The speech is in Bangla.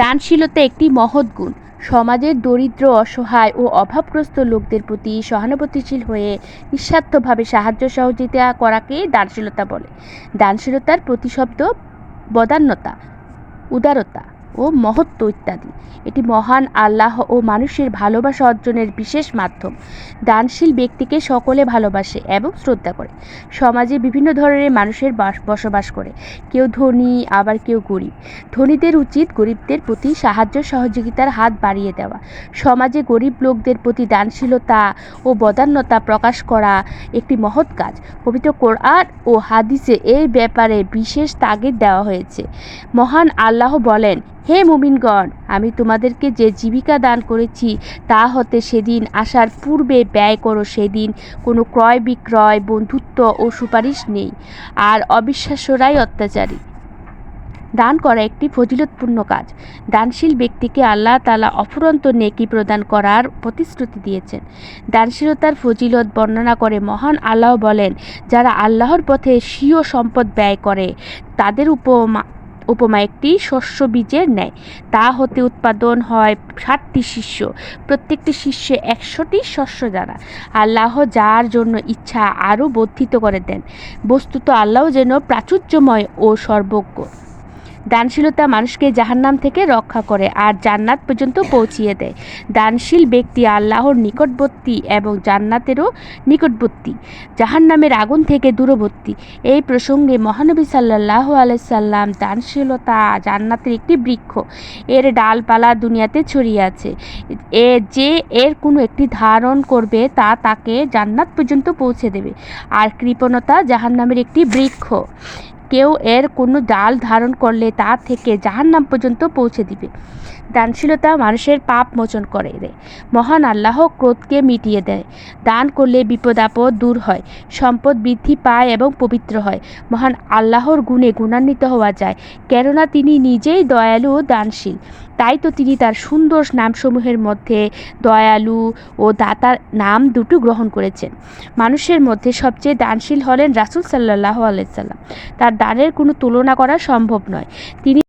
দানশীলতা একটি মহৎ গুণ। সমাজের দরিদ্র, অসহায় ও অভাবগ্রস্ত লোকদের প্রতি সহানুভূতিশীল হয়ে নিঃস্বার্থভাবে সাহায্য সহযোগিতা করাকে দানশীলতা বলে। দানশীলতার প্রতিশব্দ বদান্যতা, উদারতা। ও মহত্ব ইত্যাদি। এটি মহান আল্লাহ ও মানুষের ভালোবাসা অর্জনের বিশেষ মাধ্যম। দানশীল ব্যক্তিকে সকলে ভালোবাসে এবং শ্রদ্ধা করে। সমাজে বিভিন্ন ধরনের মানুষের বাস বসবাস করে। কেউ ধনী, আবার কেউ গরিব। ধনীদের উচিত গরিবদের প্রতি সাহায্য, সহযোগিতার হাত বাড়িয়ে দেওয়া। সমাজে গরিব লোকদের প্রতি দানশীলতা ও বদান্যতা প্রকাশ করা একটি মহৎ কাজ। পবিত্র কোরআন ও হাদিসে এই ব্যাপারে বিশেষ তাগিদ দেওয়া হয়েছে। মহান আল্লাহ বলেন হে মুমিনগণ, আমি তোমাদেরকে যে জীবিকা দান করেছি, তা হতে সেদিন আসার পূর্বে ব্যয় করো সেদিন। কোনো ক্রয় বিক্রয়, বন্ধুত্ব ও সুপারিশ নেই। আর অবিশ্বাস্যরাই অত্যাচারী। দান করা একটি ফজিলতপূর্ণ কাজ। দানশীল ব্যক্তিকে আল্লাহ তালা অফুরন্ত নেকি প্রদান করার প্রতিশ্রুতি দিয়েছেন। দানশীলতার ফজিলত বর্ণনা করে মহান আল্লাহ বলেন, যারা আল্লাহর পথে স্বীয় সম্পদ ব্যয় করে, তাদের উপমা উপমা একটি শস্য বীজের ন্যায়। তা হতে উৎপাদন হয় ষাটটি শিষ্য। প্রত্যেকটি শিষ্যে একশোটি শস্য দ্বারা আল্লাহ যার জন্য ইচ্ছা আরও বর্ধিত করে দেন। বস্তুত আল্লাহ যেন প্রাচুর্যময় ও সর্বজ্ঞ। দানশীলতা মানুষকে জাহান্নাম থেকে রক্ষা করে আর জান্নাত পর্যন্ত পৌঁছিয়ে দেয়। দানশীল ব্যক্তি আল্লাহর নিকটবর্তী এবং জান্নাতেরও নিকটবর্তী, জাহান্নামের আগুন থেকে দূরবর্তী। এই প্রসঙ্গে মহানবী সাল্লাহ আলাইসাল্লাম দানশীলতা জান্নাতের একটি বৃক্ষ, এর ডালপালা দুনিয়াতে ছড়িয়ে আছে। এ যে এর কোনো একটি ধারণ করবে তা তাকে জান্নাত পর্যন্ত পৌঁছে দেবে। আর কৃপণতা জাহান্নামের একটি বৃক্ষ। কেউ এর কোনো ডাল ধারণ করলে তা থেকে জাহান্নাম পর্যন্ত পৌঁছে দিবে। দানশীলতা মানুষের পাপ মোচন করে দেয় মহান আল্লাহ ক্রোধকে মিটিয়ে দেয়। দান করলে বিপদ আপদ দূর হয়, সম্পদ বৃদ্ধি পায় এবং পবিত্র হয়। মহান আল্লাহর গুণে গুণান্বিত হওয়া যায়, কেননা তিনি নিজেই দয়ালু ও দানশীল। তাই তো তিনি তার সুন্দর নামসমূহের মধ্যে দয়ালু ও দাতার নাম দুটো গ্রহণ করেছেন। মানুষের মধ্যে সবচেয়ে দানশীল হলেন রাসুল সাল্লাহ আলাইসাল্লাম তার দানের কোনো তুলনা করা সম্ভব নয়। তিনি